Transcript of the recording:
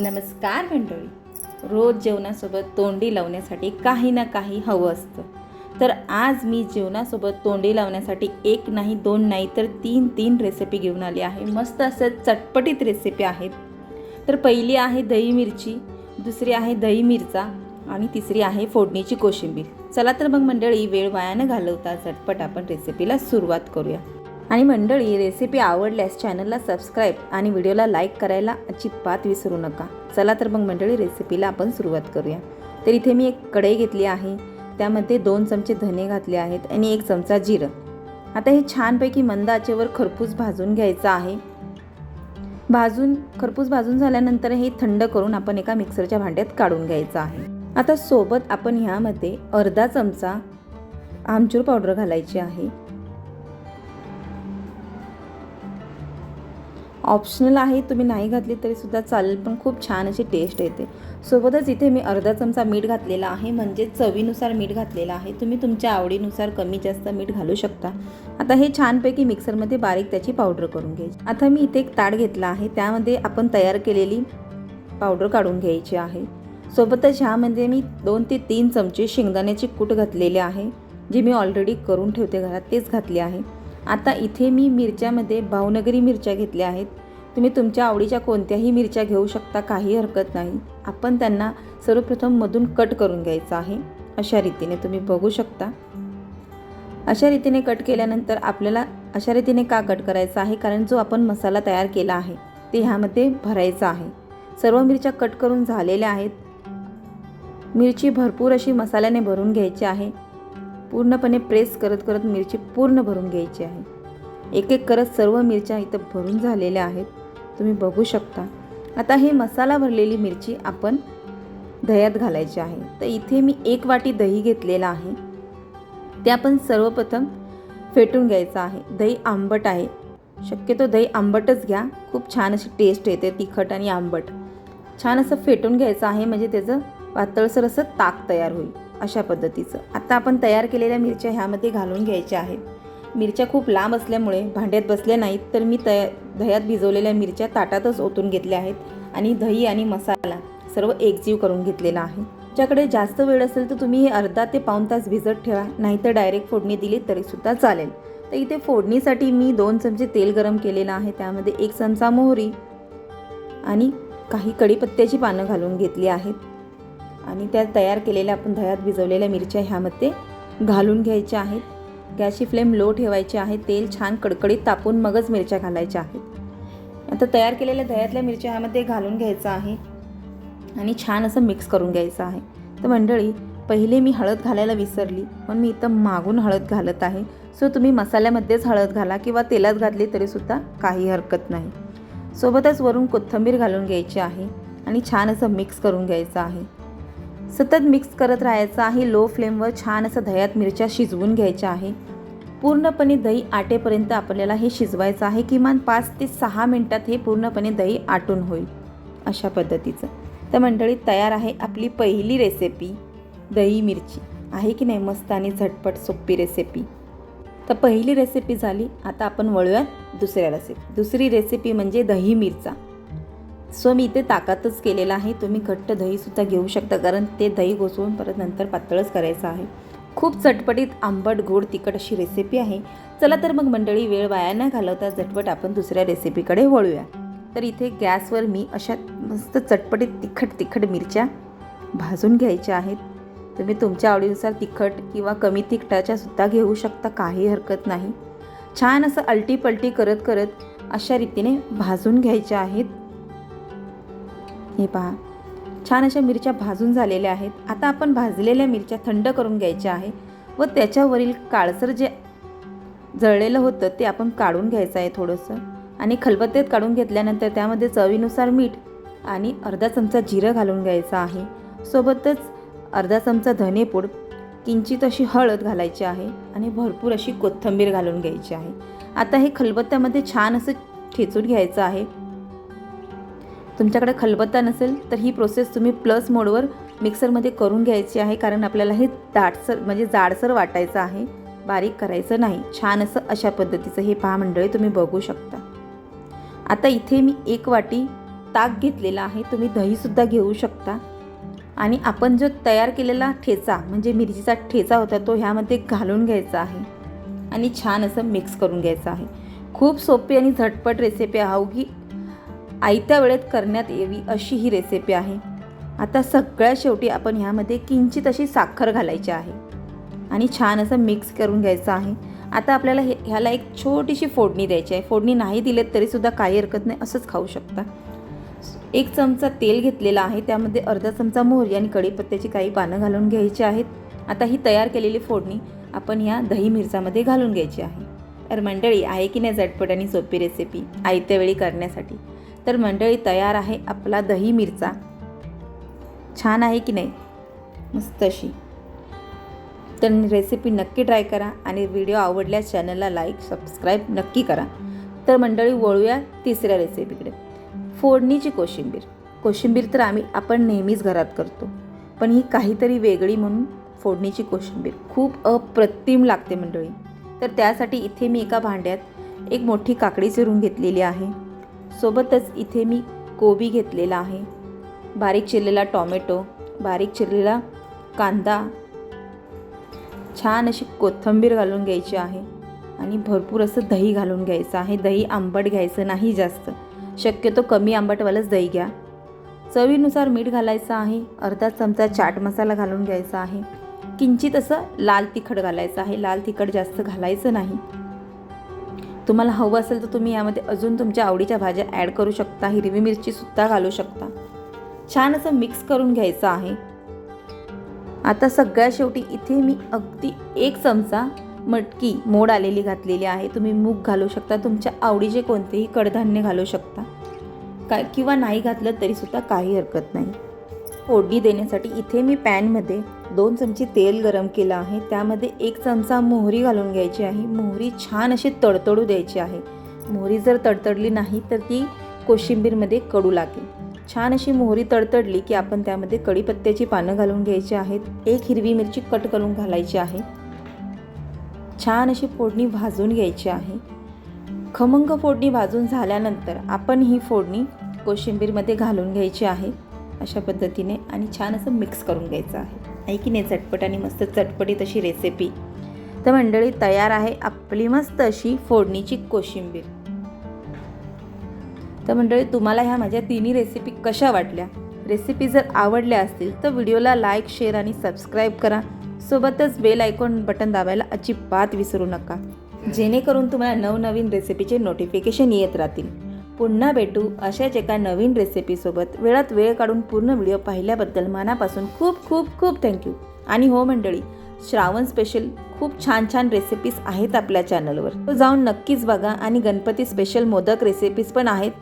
नमस्कार मंडळी. रोज जेवणासोबत तोंडी लावण्यासाठी काही ना काही हवं असतं. तर आज मी जेवणासोबत तोंडी लावण्यासाठी एक नाही दोन नाही तर तीन तीन रेसिपी घेऊन आली आहे. मस्त असं चटपटीत रेसिपी आहेत. तर पहिली आहे दही मिरची दुसरी आहे दही मिरचा आणि तिसरी आहे फोडणीची कोशिंबीर. चला तर मग मंडळी वेळ वाया न घालवता झटपट आपण रेसिपीला सुरुवात करूया. आणि मंडळी रेसिपी आवडल्यास चॅनलला सबस्क्राईब आणि व्हिडिओला लाईक करायला अजिबात विसरू नका. चला तर मग मंडळी रेसिपीला आपण सुरुवात करूया. तर इथे मी एक कढई घेतली आहे. त्यामध्ये दोन चमचे धने घातले आहेत आणि एक चमचा जिरं. आता हे छानपैकी मंद आचेवर खरपूस भाजून घ्यायचं आहे. भाजून खरपूस भाजून झाल्यानंतर हे थंड करून आपण एका मिक्सरच्या भांड्यात काढून घ्यायचं आहे. आता सोबत आपण ह्यामध्ये अर्धा चमचा आमचूर पावडर घालायची आहे. ऑप्शनल आहे तुम्ही नाही घातली तरीसुद्धा चालेल पण खूप छान अशी टेस्ट येते. सोबतच इथे मी अर्धा चमचा मीठ घातलेला आहे म्हणजे चवीनुसार मीठ घातलेलं आहे. तुम्ही तुमच्या आवडीनुसार कमी जास्त मीठ घालू शकता. आता हे छानपैकी मिक्सरमध्ये बारीक त्याची पावडर करून घ्यायची. आता मी इथे एक ताट घेतला आहे त्यामध्ये आपण तयार केलेली पावडर काढून घ्यायची आहे. सोबतच ह्यामध्ये मी दोन ते तीन चमचे शेंगदाण्याची कूट घातलेले आहे जे मी ऑलरेडी करून ठेवते घरात तेच घातले आहे. आता इथे मी मिरच्यामध्ये भावनगरी मिरच्या घेतल्या आहेत. तुम्ही तुमच्या आवडीच्या कोणत्याही मिरच्या घेऊ शकता काही हरकत नाही. आपण त्यांना सर्वप्रथम मधून कट करून घ्यायचं आहे. अशा रीतीने तुम्ही बघू शकता. अशा रीतीने कट केल्यानंतर आपल्याला अशा रीतीने का कट करायचा आहे? कारण जो आपण मसाला तयार केला आहे ते ह्यामध्ये भरायचा आहे. सर्व मिरच्या कट करून झालेल्या आहेत. मिरची भरपूर अशी मसाल्याने भरून घ्यायची आहे. पूर्णपणे प्रेस करत करत मिरची पूर्ण भरून घ्यायची आहे. एक एक करत सर्व मिरच्या इथं भरून झालेल्या आहेत. तुम्ही बघू शकता. आता हे मसाला भरलेली मिरची आपण दह्यात घालायची आहे. तर इथे मी एक वाटी दही घेतलेला आहे. ते आपण सर्वप्रथम फेटून घ्यायचं आहे. दही आंबट आहे. शक्यतो दही आंबटच घ्या. खूप छान अशी टेस्ट येते तिखट आणि आंबट. छान असं फेटून घ्यायचं आहे. म्हणजे त्याचं पातळसर असं ताक तयार होईल. अशा पद्धतीचं. आता आपण तयार केलेल्या मिरच्या ह्यामध्ये घालून घ्यायच्या आहेत. मिरच्या खूप लांब असल्यामुळे भांड्यात बसल्या नाहीत तर मी तया दह्यात भिजवलेल्या मिरच्या ताटातच ओतून घेतल्या आहेत आणि दही आणि मसाला सर्व एकजीव करून घेतलेला आहे. ज्याकडे जास्त वेळ असेल तर तुम्ही हे अर्धा ते पाऊण तास भिजत ठेवा नाहीतर डायरेक्ट फोडणी दिली तरीसुद्धा चालेल. तर इथे फोडणीसाठी मी दोन चमचे तेल गरम केलेलं आहे त्यामध्ये एक चमचा मोहरी आणि काही कढीपत्त्याची पानं घालून घेतली आहेत. आणि त्या तयार केलेल्या आपण दह्यात भिजवलेल्या मिरच्या ह्यामध्ये घालून घ्यायच्या आहेत. गॅसची फ्लेम लो ठेवायची आहे. तेल छान कडकडीत तापून मगच मिरच्या घालायच्या आहेत. आता तयार केलेल्या दह्यातल्या मिरच्या ह्यामध्ये घालून घ्यायचं आहे आणि छान असं मिक्स करून घ्यायचं आहे. तर मंडळी पहिले मी हळद घालायला विसरली पण मी इथं मागून हळद घालत आहे. सो तुम्ही मसाल्यामध्येच हळद घाला किंवा तेलात घातली तरीसुद्धा काही हरकत नाही. सोबतच वरून कोथिंबीर घालून घ्यायची आहे आणि छान असं मिक्स करून घ्यायचं आहे. सतत मिक्स करत राहायचं आहे. लो फ्लेमवर छान असं दह्यात मिरच्या शिजवून घ्यायच्या आहे. पूर्णपणे दही आटेपर्यंत आपल्याला हे शिजवायचं आहे. किमान पाच ते सहा मिनटात हे पूर्णपणे दही आटून होईल. अशा पद्धतीचं. तर मंडळी तयार आहे आपली पहिली रेसिपी दही मिरची. आहे की नाही मस्त आणि झटपट सोपी रेसिपी तर पहिली रेसिपी झाली. आता आपण वळूयात दुसऱ्या रेसिपी दुसरी रेसिपी म्हणजे दही मिरचा. सो मी इथे ताकातच केलेला आहे. तुम्ही घट्ट दहीसुद्धा घेऊ शकता कारण ते दही घोसळून परत नंतर पातळच करायचं आहे. खूप चटपटीत आंबट गोड तिखट अशी रेसिपी आहे. चला तर मग मंडळी वेळ वाया न घालवता झटपट आपण दुसऱ्या रेसिपीकडे वळूया. तर इथे गॅसवर मी अशा मस्त चटपटीत तिखट तिखट मिरच्या भाजून घ्यायच्या आहेत. तुम्ही तुमच्या आवडीनुसार तिखट किंवा कमी तिखटाच्या सुद्धा घेऊ शकता काही हरकत नाही. छान असं अलटी पलटी करत करत अशा रीतीने भाजून घ्यायच्या आहेत. हे पहा. छान अशा मिरच्या भाजून झालेल्या आहेत. आता आपण भाजलेल्या मिरच्या थंड करून घ्यायच्या आहे व त्याच्यावरील काळसर जे जळलेलं होतं ते आपण काढून घ्यायचं आहे थोडंसं. आणि खलबत्त्यात काढून घेतल्यानंतर त्यामध्ये चवीनुसार मीठ आणि अर्धा चमचा जिरं घालून घ्यायचं आहे. सोबतच अर्धा चमचा धनेपूड किंचित अशी हळद घालायची आहे आणि भरपूर अशी कोथिंबीर घालून घ्यायची आहे. आता हे खलबत्त्यामध्ये छान असं ठेचून घ्यायचं आहे. तुमच्याकडे खलबत्ता नसेल तर ही प्रोसेस तुम्ही प्लस मोडवर मिक्सरमध्ये करून घ्यायची आहे कारण आपल्याला हे दाटसर म्हणजे जाडसर वाटायचं आहे. बारीक करायचं नाही. छान असं अशा पद्धतीचं हे पहा मंडळी तुम्ही बघू शकता. आता इथे मी एक वाटी ताक घेतलेला आहे. तुम्ही दहीसुद्धा घेऊ शकता. आणि आपण जो तयार केलेला ठेचा म्हणजे मिरचीचा ठेचा होता तो ह्यामध्ये घालून घ्यायचा आहे. आणि छान असं मिक्स करून घ्यायचं आहे. खूप सोपी आणि झटपट रेसिपी आहे. अवघी आयत्या वेळेत करण्यात यावी अशी ही रेसिपी आहे. आता सगळ्या शेवटी आपण ह्यामध्ये किंचित अशी साखर घालायची आहे. आणि छान असं मिक्स करून घ्यायचं आहे. आता आपल्याला हे ह्याला एक छोटीशी फोडणी द्यायची आहे. फोडणी नाही दिलेत तरीसुद्धा काही हरकत नाही असंच खाऊ शकता. एक चमचा तेल घेतलेला आहे. त्यामध्ये अर्धा चमचा मोहरी आणि कढीपत्त्याची काही पानं घालून घ्यायची आहेत. आता ही तयार केलेली फोडणी आपण ह्या दही मिरचामध्ये घालून घ्यायची आहे. तर मंडळी आहे की नाही झटपट आणि सोपी रेसिपी आयत्या वेळी करण्यासाठी. तर मंडळी तयार आहे आपला दही मिरचा. छान आहे की नाही? मस्त अशी. तर रेसिपी नक्की ट्राय करा आणि व्हिडिओ आवडल्यास चॅनलला लाईक सबस्क्राईब नक्की करा. तर मंडळी वळूया तिसऱ्या रेसिपीकडे फोडणीची कोशिंबीर. कोशिंबीर तर आम्ही आपण नेहमीच घरात करतो. पण ही काहीतरी वेगळी म्हणून फोडणीची कोशिंबीर. खूप अप्रतिम लागते मंडळी. तर त्यासाठी इथे मी एका भांड्यात एक मोठी काकडी चिरून घेतलेली आहे. सोबतच इथे मी कोबी घेतलेला आहे. बारीक चिरलेला टॉमॅटो बारीक चिरलेला कांदा छान अशी कोथिंबीर घालून घ्यायची आहे आणि भरपूर असं दही घालून घ्यायचं आहे. दही आंबट घ्यायचं नाही जास्त. शक्यतो कमी आंबटवालंच दही घ्या. चवीनुसार मीठ घालायचं आहे. अर्धा चमचा चाट मसाला घालून घ्यायचा आहे. किंचित असं लाल तिखट घालायचं आहे. लाल तिखट जास्त घालायचं नाही. तुम्हाला हवं असेल तर तुम्ही यामध्ये अजून तुमच्या आवडीच्या भाज्या ॲड करू शकता. हिरवी मिरचीसुद्धा घालू शकता. छान असं मिक्स करून घ्यायचं आहे. आता सगळ्या शेवटी इथे मी अगदी एक चमचा मटकी मोड आलेली घातलेली आहे. तुम्ही मूग घालू शकता. तुमच्या आवडीचे कोणतेही कडधान्य घालू शकता. काय किंवा नाही घातलं तरीसुद्धा काही हरकत नाही. फोडणी देण्यासाठी इथे मी पॅनमध्ये दोन चमचे तेल गरम केलं आहे. त्यामध्ये एक चमचा मोहरी घालून घ्यायची आहे. मोहरी छान अशी तडतडू द्यायची आहे. मोहरी जर तडतडली नाही तर ती कोशिंबीरमध्ये कडू लागेल. छान अशी मोहरी तडतडली की आपण त्यामध्ये कढीपत्त्याची पानं घालून घ्यायची आहेत. एक हिरवी मिरची कट करून घालायची आहे. छान अशी फोडणी भाजून घ्यायची आहे. खमंग फोडणी भाजून झाल्यानंतर आपण ही फोडणी कोशिंबीरमध्ये घालून घ्यायची आहे. अशा पद्धतीने आणि छान असं मिक्स करून घ्यायचं आहे. आहे की नाही चटपट आणि मस्त चटपटीत अशी रेसिपी तर मंडळी तयार आहे आपली मस्त अशी फोडणीची कोशिंबीर. तर मंडळी तुम्हाला ह्या माझ्या तिन्ही रेसिपी कशा वाटल्या? रेसिपी जर आवडल्या असतील तर व्हिडिओला लाईक शेअर आणि सबस्क्राईब करा. सोबतच बेल आयकॉन बटन दाबायला अजिबात विसरू नका. जेणेकरून तुम्हाला नवनवीन रेसिपीचे नोटिफिकेशन येत राहतील. पुन्हा भेटू अशाच एका नवीन रेसिपीसोबत वेळात वेळ काढून पूर्ण व्हिडिओ पाहिल्याबद्दल मनापासून खूप खूप खूप थँक्यू आणि हो मंडळी श्रावण स्पेशल खूप छान छान रेसिपीज आहेत आपल्या चॅनलवर जाऊन नक्कीच बघा आणि गणपती स्पेशल मोदक रेसिपीज पण आहेत.